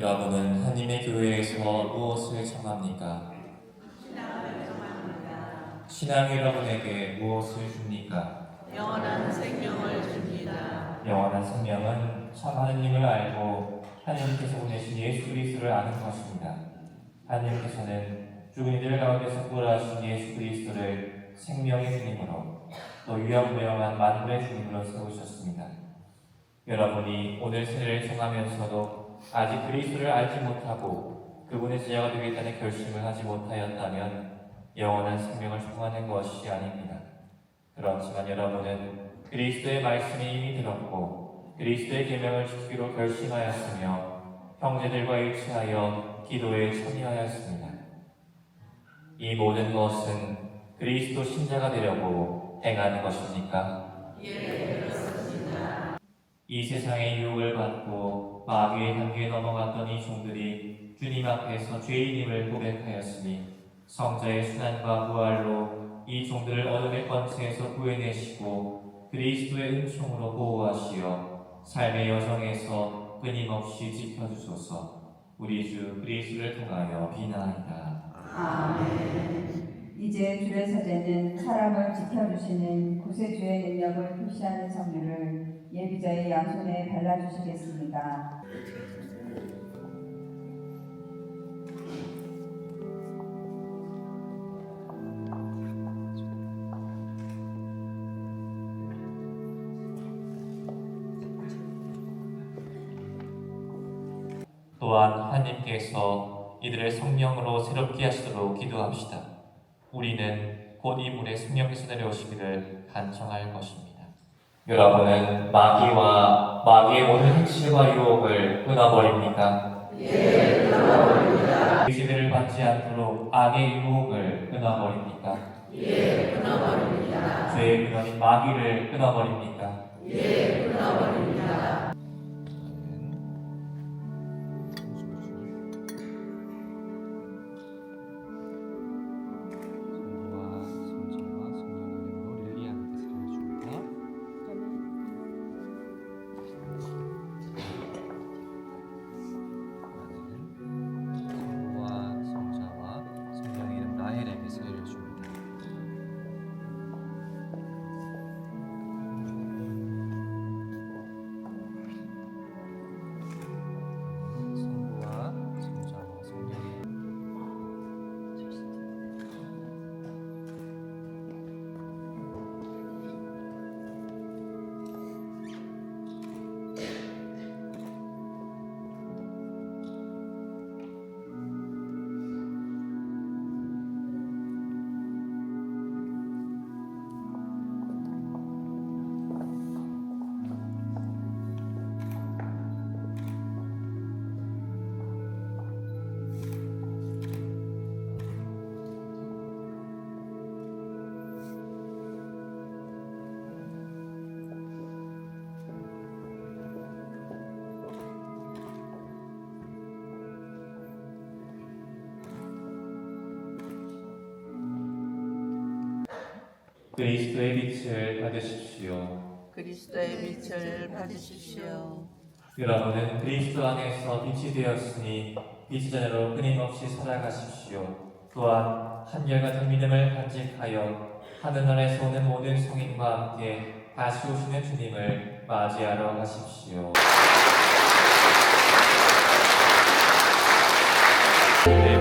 여러분은 하나님의 교회에서 무엇을 청합니까? 신앙이 여러분에게 무엇을 줍니까? 영원한 생명을 줍니다. 영원한 생명은 참 하나님을 알고 하나님께서 보내신 예수 그리스도를 아는 것입니다. 하나님께서는 죽은 이들 가운데서 부활하신 예수 그리스도를 생명의 주님으로 또 유영무영한 만물의 주님으로 세우셨습니다. 여러분이 오늘 세례를 정하면서도 아직 그리스도를 알지 못하고 그분의 제자가 되겠다는 결심을 하지 못하였다면 영원한 생명을 소망하는 것이 아닙니다. 그렇지만 여러분은 그리스도의 말씀이 이미 들었고 그리스도의 계명을 지키기로 결심하였으며 형제들과 일치하여 기도에 참여하였습니다. 이 모든 것은 그리스도 신자가 되려고 행하는 것입니까? 예, 그렇습니다. 이 세상의 유혹을 받고 마귀의 향기에 넘어갔던 이 종들이 주님 앞에서 죄인임을 고백하였으니 성자의 순환과 부활로 이 종들을 어둠의 권세에서 구해내시고 그리스도의 은총으로 보호하시어 삶의 여정에서 끊임없이 지켜주소서 우리 주 그리스도를 통하여 비나이다. 아멘. 이제 서재는 사람을 지켜주시는 구세주의 능력을 표시하는 성류를 예비자의 양손에 발라주시겠습니다. 또한 하나님께서 이들의 성령으로 새롭게 하시도록 기도합시다. 우리는 곧 이분의 성령께서 내려오시기를 간청할 것입니다. 여러분은 마귀와 마귀의 모든 행실과 유혹을 끊어버립니까? 예, 끊어버립니다. 의지를 받지 않도록 악의 유혹을 끊어버립니까? 예, 끊어버립니다. 죄의 근원인 마귀를 끊어버립니까? 예, 끊어버립니다. 성령의 이름 라 그리스도의 빛을 받으십시오. 그리스도의 빛을 받으십시오. 여러분은 그리스도 안에서 빛이 되었으니 빛의 자녀로 끊임없이 살아가십시오. 또한 한결같은 믿음을 간직하여 하늘나라에서 오는 모든 성인과 함께 다시 오시는 주님을 맞이하러 가십시오. 네.